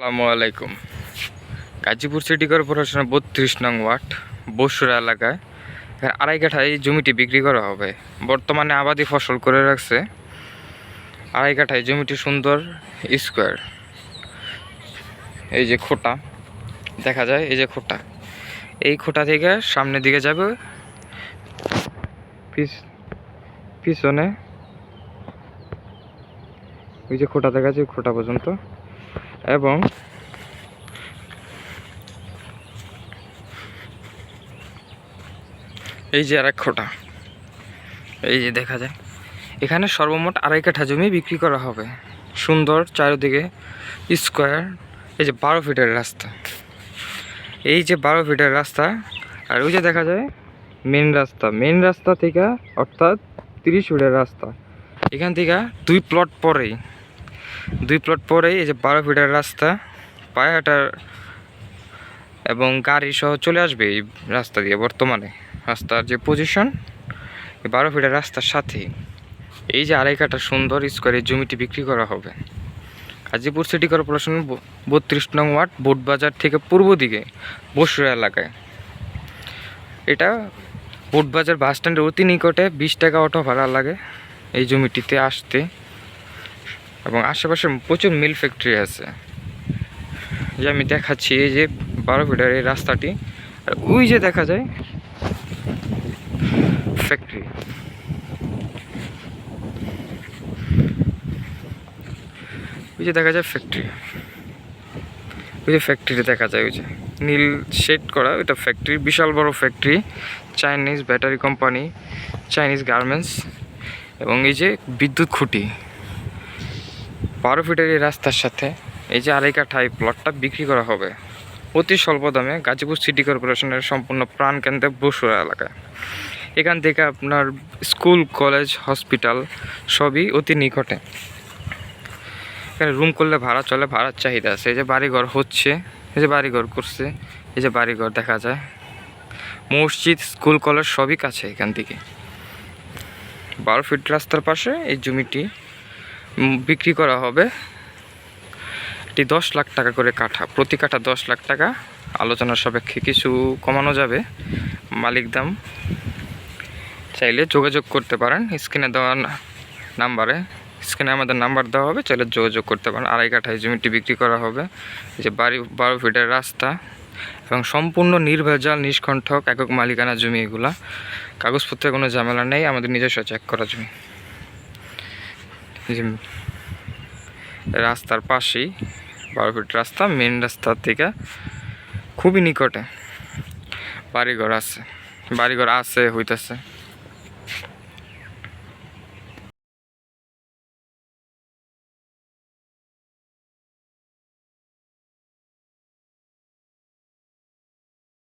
আসসালামু আলাইকুম। গাজীপুর সিটি কর্পোরেশনের বত্রিশ নং ওয়ার্ড, বসুরা এলাকায় আড়াই কাঠা এই জমিটি বিক্রি করা হবে। বর্তমানে আবাদি ফসল করে রাখছে আড়াই কাঠায় জমিটি সুন্দর স্কোয়ার। এই যে খোটা, দেখা যায় এই যে খোটা। এই খোটা থেকে সামনের দিকে যাবে পিছনে ওই যে খোটা দেখা যায় খোটা পর্যন্ত। এবং এই যে আরেক খোটা এই যে দেখা যায়, এখানে সর্বমোট আড়াই কাঠা জমি বিক্রি করা হবে। সুন্দর চারিদিকে স্কোয়ার এই যে বারো ফিটের রাস্তা। এই যে বারো ফিটের রাস্তা, আর ওই যে দেখা যায় মেন রাস্তা। মেন রাস্তা থেকে অর্থাৎ তিরিশ ফিটের রাস্তা। এখান থেকে দুই প্লট পরেই। দুই প্লট পরেই এই যে বারো ফিটের রাস্তা, পায়ে হাঁটার এবং গাড়ি সহ চলে আসবে এই রাস্তা দিয়ে বর্তমানে। রাস্তার যে পজিশন বারো ফিটের রাস্তার সাথেই। এই যে আড়াই কাটা সুন্দর স্কোয়ারের জমিটি বিক্রি করা হবে। গাজীপুর সিটি কর্পোরেশন বত্রিশ নং ওয়ার্ড, বোটবাজার থেকে পূর্ব দিকে, বসুরা এলাকায়। এটা বোটবাজার বাস স্ট্যান্ডের অতি নিকটে বিশ টাকা অটো ভাড়া লাগে এই জমিটিতে আসতে। এবং আশেপাশে প্রচুর মিল ফ্যাক্টরি আছে। যে আমি দেখাচ্ছি এই যে বারো ফিটার এই রাস্তাটি, আর ওই যে দেখা যায় ফ্যাক্টরি। ওই যে দেখা যায় ফ্যাক্টরি। ওই যে ফ্যাক্টরি দেখা যায়, ওই যে নীল শেড করা, ওইটা ফ্যাক্টরি, বিশাল বড় factory, Chinese battery company, Chinese garments, এবং এই যে বিদ্যুৎ খুঁটি। বারো ফিটের এই রাস্তার সাথে এই যে আড়াই কাঠা এই প্লটটা বিক্রি করা হবে। অতি স্বল্প দামে গাজীপুর সিটি কর্পোরেশনের সম্পূর্ণ প্রাণকেন্দ্রে বসুরা এলাকায় এখান থেকে আপনার স্কুল, কলেজ, হসপিটাল সবই অতি নিকটে। এখানে রুম করলে ভাড়া চলে, ভাড়ার চাহিদা আছে। এই যে বাড়িঘর হচ্ছে, এই যে বাড়িঘর করছে, এই যে বাড়িঘর দেখা যায়। মসজিদ, স্কুল, কলেজ সবই কাছে এখান থেকে। বারো ফিট রাস্তার পাশে এই জমিটি বিক্রি করা হবে। এটি দশ লাখ টাকা করে কাঠা। প্রতি কাঠা দশ লাখ টাকা। আলোচনার সাপেক্ষে কিছু কমানো যাবে। মালিক দাম চাইলে যোগাযোগ করতে পারেন। স্ক্রিনে দেওয়া নাম্বারে স্ক্রিনে আমাদের নাম্বার দেওয়া হবে। চাইলে যোগাযোগ করতে পারেন। আড়াই কাঠায় জমিটি বিক্রি করা হবে। যে বাড়ি বারো ফিটের রাস্তা এবং সম্পূর্ণ নির্ভেজাল, নিষ্কণ্ঠক, একক মালিকানা জমি এগুলা। কাগজপত্রে কোনো ঝামেলা নেই। আমাদের নিজস্ব চেক করা জমি। রাস্তার পাশেই, বারো ফিট রাস্তা মেন রাস্তার থেকে খুবই নিকটে বাড়িঘর আছে। বাড়িঘর আছে, হইতেছে।